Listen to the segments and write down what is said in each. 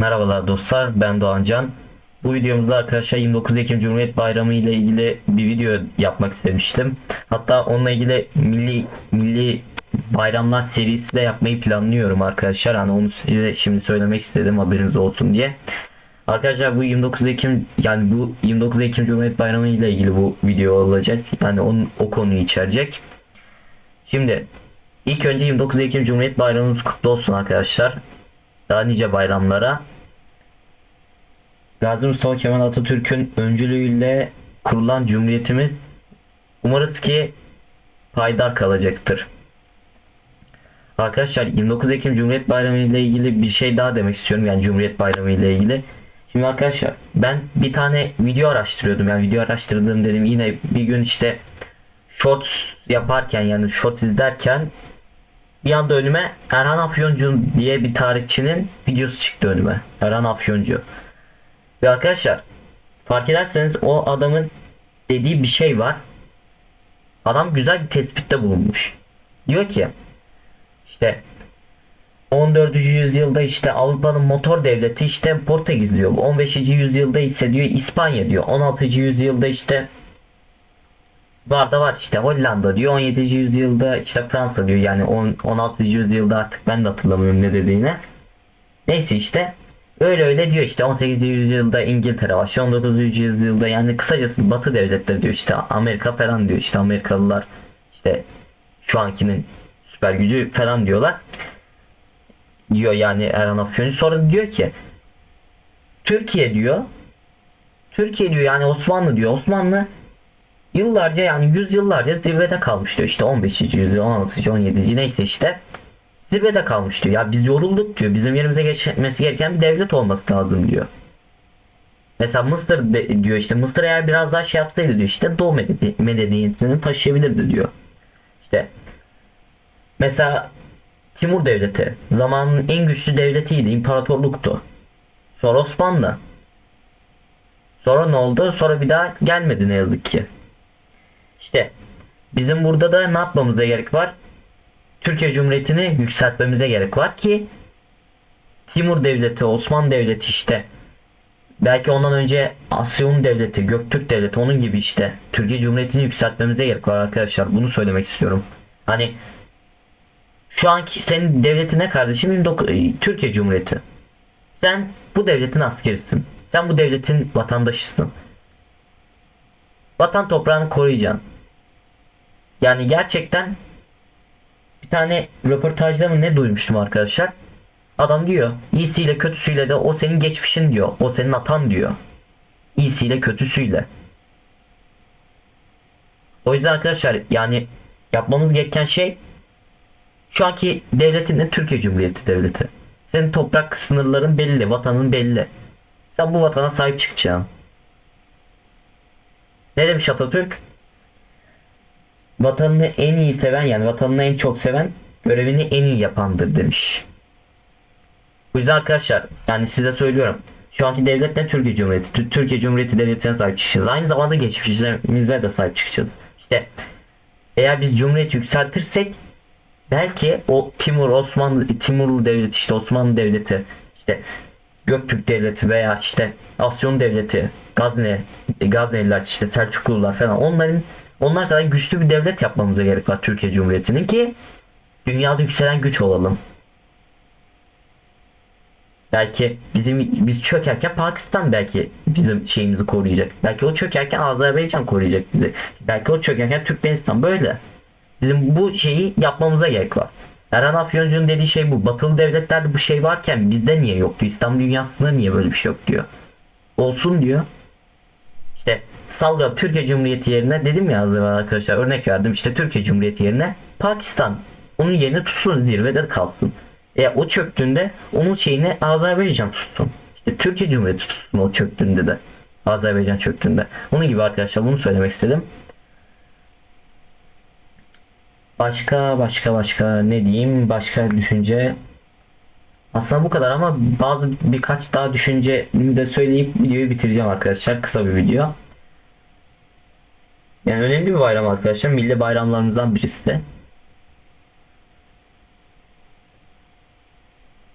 Merhabalar dostlar ben Doğancan. Bu videomuzda arkadaşlar 29 Ekim Cumhuriyet Bayramı ile ilgili bir video yapmak istemiştim. Hatta onunla ilgili milli milli bayramlar serisi de yapmayı planlıyorum arkadaşlar. Hani onu size şimdi söylemek istedim haberiniz olsun diye. Arkadaşlar bu 29 Ekim yani bu 29 Ekim Cumhuriyet Bayramı ile ilgili bu video olacak. Yani onun o konuyu içerecek. Şimdi ilk önce 29 Ekim Cumhuriyet Bayramımız kutlu olsun arkadaşlar. Daha nice bayramlara. Gazi Mustafa Kemal Atatürk'ün öncülüğüyle kurulan cumhuriyetimiz umarız ki payidar kalacaktır. Arkadaşlar 29 Ekim Cumhuriyet Bayramı ile ilgili bir şey daha demek istiyorum yani Cumhuriyet Bayramı ile ilgili. Şimdi arkadaşlar ben bir tane video araştırıyordum yani video araştırdığım dedim yine bir gün işte shorts yaparken yani shorts izlerken bir anda önüme Erhan Afyoncu diye bir tarihçinin videosu çıktı önüme. Erhan Afyoncu. Ve arkadaşlar fark ederseniz o adamın dediği bir şey var. Adam güzel bir tespitte bulunmuş. Diyor ki işte 14. yüzyılda işte Avrupa'nın motor devleti işte Portekiz diyor. 15. yüzyılda ise diyor İspanya diyor. 16. yüzyılda işte var da var işte Hollanda diyor 17. yüzyılda işte Fransa diyor yani 10, 16. yüzyılda artık ben de hatırlamıyorum ne dediğini. Neyse işte öyle öyle diyor işte 18. yüzyılda İngiltere var 19. yüzyılda yani kısacası Batı devletleri diyor işte Amerika falan diyor işte Amerikalılar işte şu ankinin süper gücü falan diyorlar. Diyor yani Erhan Afyoncu sonra diyor ki Türkiye diyor Türkiye diyor yani Osmanlı diyor Osmanlı yıllarca yani yüzyıllarca zirvede kalmış diyor. İşte 15. yüzyıl, 16. 17. neyse işte zirvede kalmış diyor. Ya biz yorulduk diyor. Bizim yerimize geçmesi gereken bir devlet olması lazım diyor. Mesela Mısır diyor işte Mısır eğer biraz daha şey yapsaydı diyor işte Doğu medeni- medeniyetini taşıyabilirdi diyor. İşte mesela Timur Devleti zamanın en güçlü devletiydi, imparatorluktu. Sonra Osmanlı. Sonra ne oldu? Sonra bir daha gelmedi ne yazık ki. İşte bizim burada da ne yapmamıza gerek var? Türkiye Cumhuriyeti'ni yükseltmemize gerek var ki Timur Devleti, Osmanlı Devleti işte belki ondan önce Asyon Devleti, Göktürk Devleti onun gibi işte Türkiye Cumhuriyeti'ni yükseltmemize gerek var arkadaşlar. Bunu söylemek istiyorum. Hani şu anki senin devletin ne kardeşim? 29 e, Türkiye Cumhuriyeti. Sen bu devletin askerisin. Sen bu devletin vatandaşısın. Vatan toprağını koruyacaksın. Yani gerçekten bir tane röportajda mı ne duymuştum arkadaşlar. Adam diyor iyisiyle kötüsüyle de o senin geçmişin diyor. O senin atan diyor. İyisiyle kötüsüyle. O yüzden arkadaşlar yani yapmamız gereken şey şu anki devletin de Türkiye Cumhuriyeti Devleti. Senin toprak sınırların belli, vatanın belli. Sen bu vatana sahip çıkacaksın. Ne demiş Atatürk? Vatanını en iyi seven yani vatanını en çok seven görevini en iyi yapandır demiş. Bu yüzden arkadaşlar yani size söylüyorum. Şu anki devlet ne Türkiye Cumhuriyeti? Tü- Türkiye Cumhuriyeti Devleti'ne sahip çıkacağız. Aynı zamanda geçmişimize de sahip çıkacağız. İşte eğer biz Cumhuriyet yükseltirsek belki o Timur Osmanlı Timurlu devleti işte Osmanlı devleti işte Göktürk devleti veya işte Asyon devleti Gazne Gazneliler işte Selçuklular falan onların onlar kadar güçlü bir devlet yapmamıza gerek var Türkiye Cumhuriyeti'nin ki dünyada yükselen güç olalım. Belki bizim biz çökerken Pakistan belki bizim şeyimizi koruyacak. Belki o çökerken Azerbaycan koruyacak bizi. Belki o çökerken Türkmenistan böyle. Bizim bu şeyi yapmamıza gerek var. Erhan Afyoncu'nun dediği şey bu. Batılı devletlerde bu şey varken bizde niye yoktu? İslam dünyasında niye böyle bir şey yok diyor. Olsun diyor. İşte sallıyorum Türkiye Cumhuriyeti yerine dedim ya az evvel arkadaşlar örnek verdim işte Türkiye Cumhuriyeti yerine Pakistan onun yerine tutsun zirvede kalsın. E o çöktüğünde onun şeyini Azerbaycan tutsun. İşte Türkiye Cumhuriyeti tutsun o çöktüğünde de. Azerbaycan çöktüğünde. Onun gibi arkadaşlar bunu söylemek istedim. Başka başka başka ne diyeyim başka düşünce aslında bu kadar ama bazı birkaç daha düşünce de söyleyip videoyu bitireceğim arkadaşlar kısa bir video. Yani önemli bir bayram arkadaşlar milli bayramlarımızdan birisi de.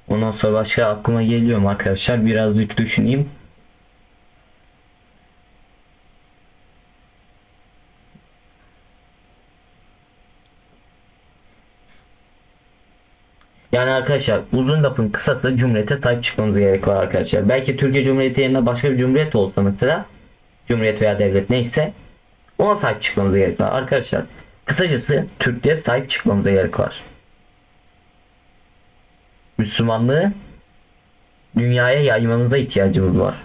Ondan sonra başka aklıma geliyor mu arkadaşlar? Birazcık düşüneyim. Yani arkadaşlar uzun lafın kısası Cumhuriyet'e sahip çıkmamız gerek var arkadaşlar. Belki Türkiye Cumhuriyeti yerine başka bir cumhuriyet olsa mesela Cumhuriyet veya devlet neyse ona sahip çıkmamız gerek var arkadaşlar. Kısacası Türklüğe sahip çıkmamıza gerek var. Müslümanlığı dünyaya yaymamıza ihtiyacımız var.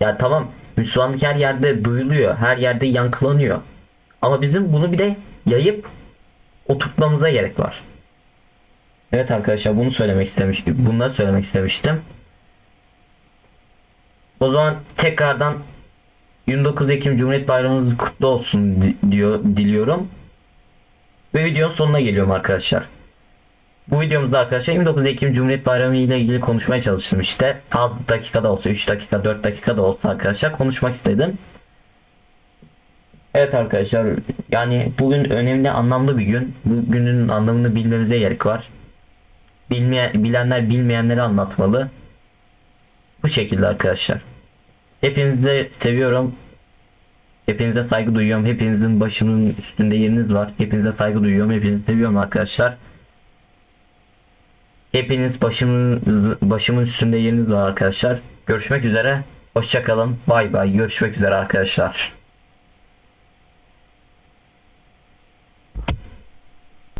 Ya tamam Müslümanlık her yerde duyuluyor, her yerde yankılanıyor. Ama bizim bunu bir de yayıp oturtmamıza gerek var. Evet arkadaşlar bunu söylemek istemiştim. Bunları söylemek istemiştim. O zaman tekrardan 29 Ekim Cumhuriyet Bayramınız kutlu olsun di- diyor diliyorum. Ve videonun sonuna geliyorum arkadaşlar. Bu videomuzda arkadaşlar 29 Ekim Cumhuriyet Bayramı ile ilgili konuşmaya çalıştım işte. Az dakikada olsa 3 dakika 4 dakikada olsa arkadaşlar konuşmak istedim. Evet arkadaşlar yani bugün önemli anlamlı bir gün. Bu günün anlamını bilmemize gerek var. Bilmeyen, bilenler bilmeyenleri anlatmalı. Bu şekilde arkadaşlar. Hepinizi seviyorum. Hepinize saygı duyuyorum. Hepinizin başının üstünde yeriniz var. Hepinize saygı duyuyorum. Hepinizi seviyorum arkadaşlar. Hepiniz başımın başımın üstünde yeriniz var arkadaşlar. Görüşmek üzere. Hoşçakalın. Bay bay. Görüşmek üzere arkadaşlar.